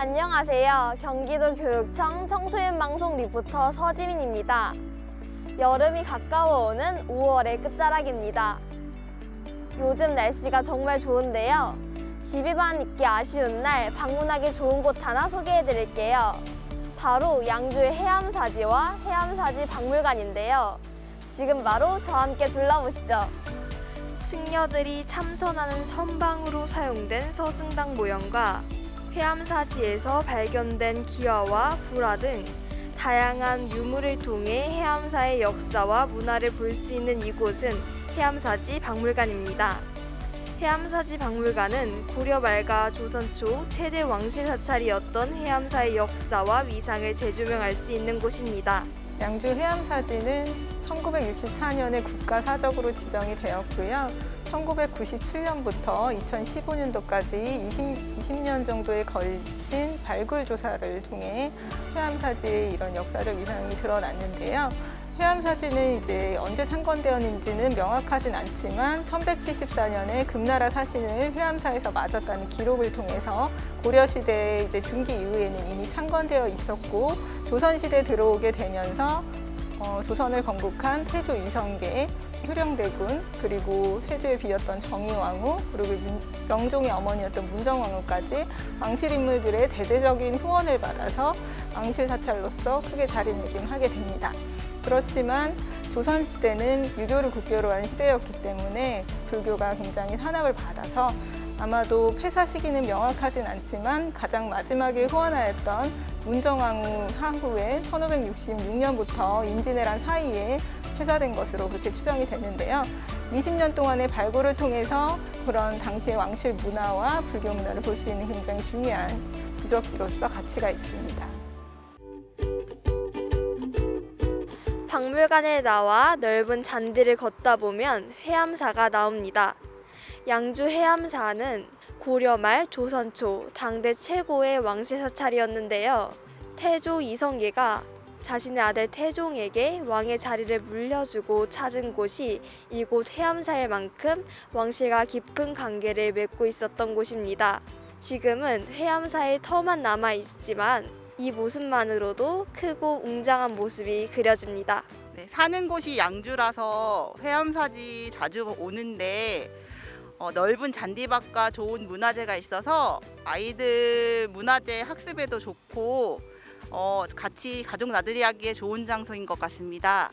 안녕하세요. 경기도 교육청 청소년 방송 리포터 서지민입니다. 여름이 가까워오는 5월의 끝자락입니다. 요즘 날씨가 정말 좋은데요. 집에만 있기 아쉬운 날 방문하기 좋은 곳 하나 소개해 드릴게요. 바로 양주의 해암사지와 해암사지 박물관인데요. 지금 바로 저와 함께 둘러보시죠. 승려들이 참선하는 선방으로 사용된 서승당 모형과 해암 사지에서 발견된 기와와 불화 등 다양한 유물을 통해 해암사의 역사와 문화를 볼 수 있는 이곳은 해암사지 박물관입니다. 해암사지 박물관은 고려 말과 조선 초 최대 왕실 사찰이었던 해암사의 역사와 위상을 재조명할 수 있는 곳입니다. 양주 해암사지는 1964년에 국가사적으로 지정이 되었고요. 1997년부터 2015년도까지 20, 20년 정도에 걸친 발굴 조사를 통해 해암사지의 이런 역사적 위상이 드러났는데요. 해암사지는 이제 언제 창건되었는지는 명확하진 않지만 1174년에 금나라 사신을 해암사에서 맞았다는 기록을 통해서 고려시대 이제 중기 이후에는 이미 창건되어 있었고 조선시대 들어오게 되면서 어, 조선을 건국한 태조 이성계, 효령대군, 그리고 세조에 비었던 정의왕후, 그리고 문- 명종의 어머니였던 문정왕후까지 왕실 인물들의 대대적인 후원을 받아서 왕실 사찰로서 크게 자리매김하게 됩니다. 그렇지만 조선시대는 유교를 국교로 한 시대였기 때문에 불교가 굉장히 탄압을 받아서 아마도 폐사 시기는 명확하진 않지만 가장 마지막에 후원하였던 문정왕후 사후에 1566년부터 임진왜란 사이에 폐사된 것으로 그렇게 추정이 되는데요. 20년 동안의 발굴을 통해서 그런 당시의 왕실 문화와 불교 문화를 볼 수 있는 굉장히 중요한 부적지로서 가치가 있습니다. 박물관에 나와 넓은 잔디를 걷다 보면 해암사가 나옵니다. 양주 해암사는 고려 말 조선 초 당대 최고의 왕실 사찰이었는데요. 태조 이성계가 자신의 아들 태종에게 왕의 자리를 물려주고 찾은 곳이 이곳 해암사일 만큼 왕실과 깊은 관계를 맺고 있었던 곳입니다. 지금은 해암사의 터만 남아 있지만 이 모습만으로도 크고 웅장한 모습이 그려집니다. 네, 사는 곳이 양주라서 해암사지 자주 오는데 어, 넓은 잔디밭과 좋은 문화재가 있어서 아이들 문화재 학습에도 좋고 어, 같이 가족 나들이 하기에 좋은 장소인 것 같습니다.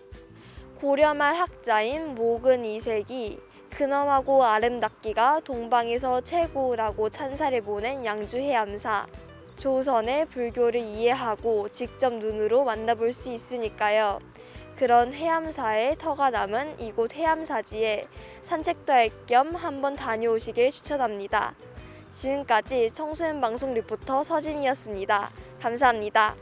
고려말 학자인 모근 이색이 근엄하고 아름답기가 동방에서 최고라고 찬사를 보낸 양주 해암사. 조선의 불교를 이해하고 직접 눈으로 만나볼 수 있으니까요. 그런 해암사의 터가 남은 이곳 해암사지에 산책도 할 겸 한번 다녀오시길 추천합니다. 지금까지 청소년 방송 리포터 서진이었습니다. 감사합니다.